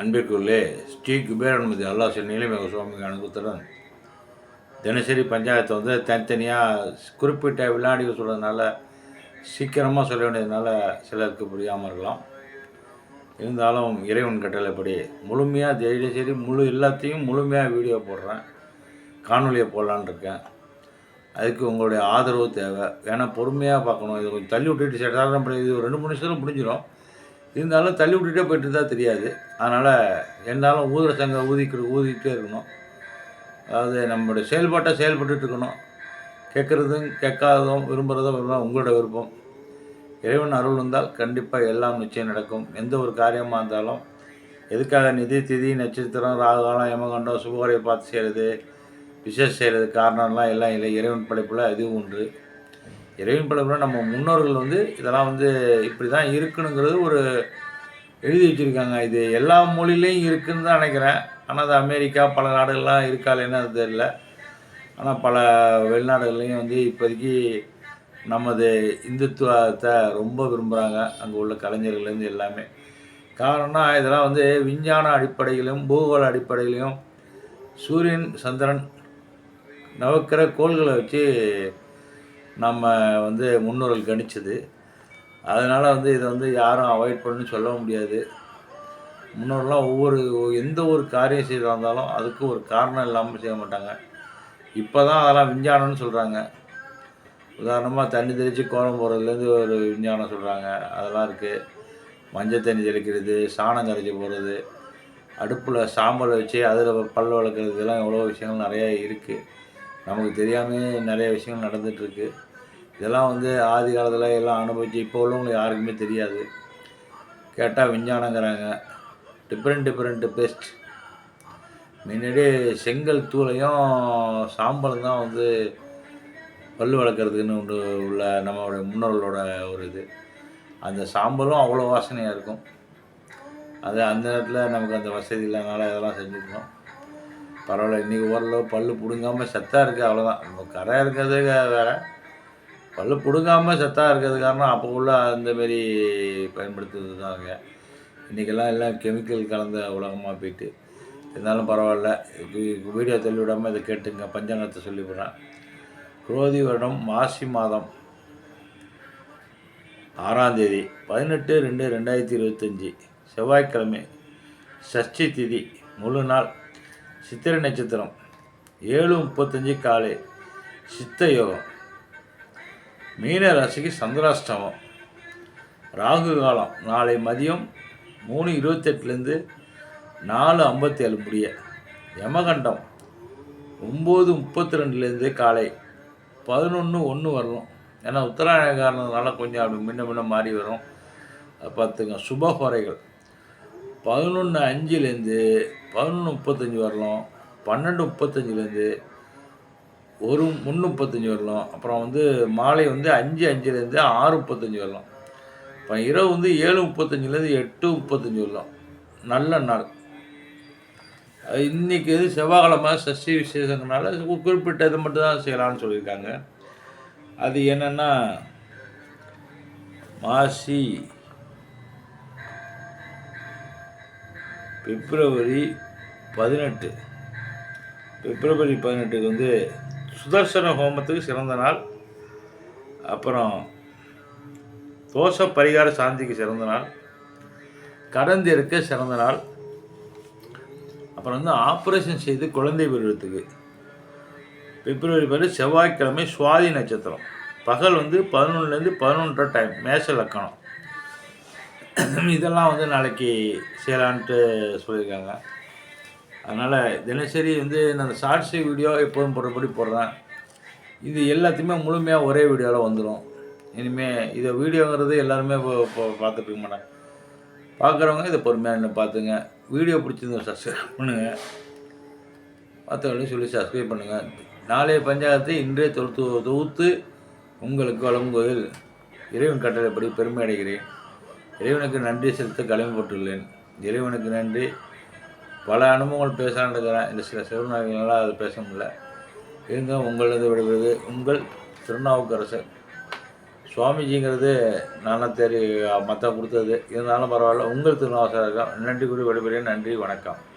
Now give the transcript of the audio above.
அன்பிற்குள்ளே ஸ்ரீ குபேரன்மதி அல்லாஹ் நீலமேக சுவாமி அனுபவத்துடன் தினசரி பஞ்சாயத்தை வந்து தனித்தனியாக குறிப்பிட்ட விளையாடிகள் சொல்கிறதுனால சீக்கிரமாக சொல்ல வேண்டியதுனால சிலருக்கு புரியாமல் இருக்கலாம். இருந்தாலும் இறைவன் கட்டளைப்படி முழுமையாக தினசரி முழு எல்லாத்தையும் முழுமையாக வீடியோ போடுறேன். காணொலியை போடலான்ருக்கேன் அதுக்கு உங்களுடைய ஆதரவு தேவை. ஏன்னா பொறுமையாக பார்க்கணும். இது கொஞ்சம் தள்ளி விட்டுட்டு சாதாரண இது ரெண்டு மூணு நிமிஷத்தில் முடிஞ்சிடும் இருந்தாலும் தள்ளி விட்டுட்டே போயிட்டு இருந்தால் தெரியாது. அதனால் என்னாலும் ஊதுற சங்க ஊதிக்கிற ஊதிக்கிட்டே இருக்கணும். அதாவது நம்மளுடைய செயல்பாட்டை செயல்பட்டுட்டு இருக்கணும். கேட்குறதும் கேட்காததும் விரும்புகிறதும் விரும்புகிறதும் உங்களோட விருப்பம். இறைவன் அருள் இருந்தால் கண்டிப்பாக எல்லாம் நிச்சயம் நடக்கும். எந்த ஒரு காரியமாக இருந்தாலும் எதுக்காக நிதி திதி நட்சத்திரம் ராகுகாலம் யமகண்டம் சுபகாரியை பார்த்து செய்கிறது விசேஷம் செய்கிறது காரணம்லாம் எல்லாம் இல்லை. இறைவன் படைப்பில் அதுவும் ஒன்று இறைவன் படைப்பில் நம்ம முன்னோர்கள் வந்து இதெல்லாம் வந்து இப்படி தான் இருக்குனுங்கிறது ஒரு எழுதி வச்சுருக்காங்க. இது எல்லா மொழியிலையும் இருக்குதுன்னு தான் நினைக்கிறேன். ஆனால் அது அமெரிக்கா பல நாடுகள்லாம் இருக்காளேன்னு அது தெரியல. ஆனால் பல வெளிநாடுகள்லையும் வந்து இப்போதைக்கு நமது இந்துத்துவத்தை ரொம்ப விரும்புகிறாங்க அங்கே உள்ள கலைஞர்கள்லேருந்து எல்லாமே. காரணம் இதெல்லாம் வந்து விஞ்ஞான அடிப்படையிலும் பூகோள அடிப்படையிலையும் சூரியன் சந்திரன் நவக்கிற கோள்களை வச்சு நம்ம வந்து முன்னோர்கள் கணிச்சது. அதனால் வந்து இதை வந்து யாரும் அவாய்ட் பண்ணுன்னு சொல்ல முடியாது. முன்னோர்லாம் ஒவ்வொரு எந்த ஒரு காரியம் செய்தா இருந்தாலும் அதுக்கு ஒரு காரணம் இல்லாமல் செய்ய மாட்டாங்க. இப்போ தான் அதெல்லாம் விஞ்ஞானம்னு சொல்கிறாங்க உதாரணமாக தண்ணி தெளித்து கோலம் போடுறதுலேருந்து ஒரு விஞ்ஞானம் சொல்கிறாங்க அதெல்லாம் இருக்குது மஞ்சள் தண்ணி தெளிக்கிறது சாணம் கரைச்சி போடுறது அடுப்பில் சாம்பல் வச்சு அதில் பல் வளர்க்குறது இதெல்லாம் எவ்வளோ விஷயங்கள் நிறையா இருக்குது நமக்கு தெரியாமல் நிறைய விஷயங்கள் நடந்துகிட்ருக்கு இதெல்லாம் வந்து ஆதி காலத்தில் எல்லாம் அனுபவிச்சு இப்போ உள்ளவங்களுக்கு யாருக்குமே தெரியாது. கேட்டால் விஞ்ஞானங்கிறாங்க. டிஃப்ரெண்ட் டிஃப்ரெண்ட்டு பெஸ்ட் முன்னாடி செங்கல் தூளையும் சாம்பலும் தான் வந்து பல் வளர்க்குறதுக்குன்னு ஒன்று உள்ள நம்மளுடைய முன்னோர்களோட ஒரு இது. அந்த சாம்பலும் அவ்வளோ வாசனையாக இருக்கும். அது அந்த நேரத்தில் நமக்கு அந்த வசதி இல்லைனால இதெல்லாம் செஞ்சுக்கணும். பரவாயில்ல இன்றைக்கி ஓரளவு பல் பிடுங்காமல் சத்தாக இருக்குது அவ்வளோதான் நம்ம கரை இருக்கிறது வேறு. பல்லு பிடுங்காமல் சத்தாக இருக்கிறது காரணம் அப்போ உள்ள அந்தமாரி பயன்படுத்துறது தாங்க இன்றைக்கெல்லாம் எல்லாம் கெமிக்கல் கலந்த உலகமாக போயிட்டு. இருந்தாலும் பரவாயில்ல. இப்போ வீடியோ தள்ளி விடாமல் இதை கேட்டுங்க. பஞ்சாங்கத்தை சொல்லிவிடுறேன் குரோதி வருடம் மாசி மாதம் ஆறாம் தேதி பதினெட்டு ரெண்டு ரெண்டாயிரத்தி இருபத்தஞ்சி செவ்வாய்க்கிழமை சஷ்டி திதி முழு நாள் சித்திரை நட்சத்திரம் ஏழு முப்பத்தஞ்சு காலை சித்த யோகம். மீன ராசிக்கு சந்திராஷ்டமம். ராகு காலம் நாளை மதியம் மூணு இருபத்தெட்டுலேருந்து நாலு ஐம்பத்தி ஏழு முடிய. யமகண்டம் ஒம்பது முப்பத்தி ரெண்டுலேருந்து காலை பதினொன்று ஒன்று வரணும். ஏன்னா உத்தராயண காரணத்தினால கொஞ்சம் அப்படி முன்ன முன்ன மாறி வரும். அதை பார்த்துங்க சுபஹோரைகள் பதினொன்று அஞ்சுலேருந்து பதினொன்று முப்பத்தஞ்சு வரலாம் பன்னெண்டு முப்பத்தஞ்சுலேருந்து ஒரு முன்னு முப்பத்தஞ்சு வரலாம். அப்புறம் வந்து மாலை வந்து அஞ்சு அஞ்சுலேருந்து ஆறு முப்பத்தஞ்சு வரலாம். இப்போ இரவு வந்து ஏழு முப்பத்தஞ்சுலேருந்து எட்டு முப்பத்தஞ்சு வரலாம். நல்ல நாள். இன்றைக்கி இது வந்து செவ்வாய்க்கிழமை சஷ்டி விசேஷங்கனால குறிப்பிட்ட இது மட்டும் தான் செய்யலாம்னு சொல்லியிருக்காங்க. அது என்னென்னா மாசி பிப்ரவரி பதினெட்டு. பிப்ரவரி பதினெட்டுக்கு வந்து சுதர்சன ஹோமத்துக்கு சிறந்த நாள். அப்புறம் தோஷ பரிகார சாந்திக்கு சிறந்த நாள். கடந்து இருக்க சிறந்த நாள். அப்புறம் வந்து ஆப்ரேஷன் செய்து குழந்தை பருவத்துக்கு பிப்ரவரி பதினெட்டு செவ்வாய்க்கிழமை சுவாதி நட்சத்திரம். பகல் வந்து பதினொன்றுலேருந்து பதினொன்றரை டைம் மேச லக்கணம். இதெல்லாம் வந்து நாளைக்கு செய்யலான்ட்டு சொல்லியிருக்காங்க. அதனால் தினசரி வந்து நான் ஷார்ட்ஸ் வீடியோ எப்போதும் போடுறபடி போடுறேன். இது எல்லாத்தையுமே முழுமையாக ஒரே வீடியோவில் வந்துடும் இனிமேல் இதை வீடியோங்கிறது எல்லாருமே இப்போ இப்போ பார்த்துட்டு இருக்க பார்க்குறவங்க இதை பொறுமையாக என்ன பார்த்துங்க. வீடியோ பிடிச்சிருந்தோம் சப்ஸ்கிரைப் பண்ணுங்கள் மற்றவங்களையும் சொல்லி சப்ஸ்கிரைப் பண்ணுங்கள் நாளைய பஞ்சாயத்தை இன்றைய தொகுத்து தொகுத்து உங்களுக்கு வழங்குவதில் இறைவன் கட்டளைப்படி பெருமை அடைகிறேன். இறைவனுக்கு நன்றி செலுத்த கடமைப்பட்டுள்ளேன். இறைவனுக்கு நன்றி. பல அனுபவங்கள் பேசலான்னு இருக்கிறேன் இந்த சில சிறுநாயகங்களால் அது பேச முடியல. இருந்தும் உங்களது விடுவது உங்கள் திருநாவுக்கரசர். சுவாமிஜிங்கிறது நானும் தெரிய மற்ற கொடுத்தது. இருந்தாலும் பரவாயில்ல உங்கள் திருநாவுக்கரசர். நன்றி கூறி விடுபடுகிறேன் நன்றி வணக்கம்.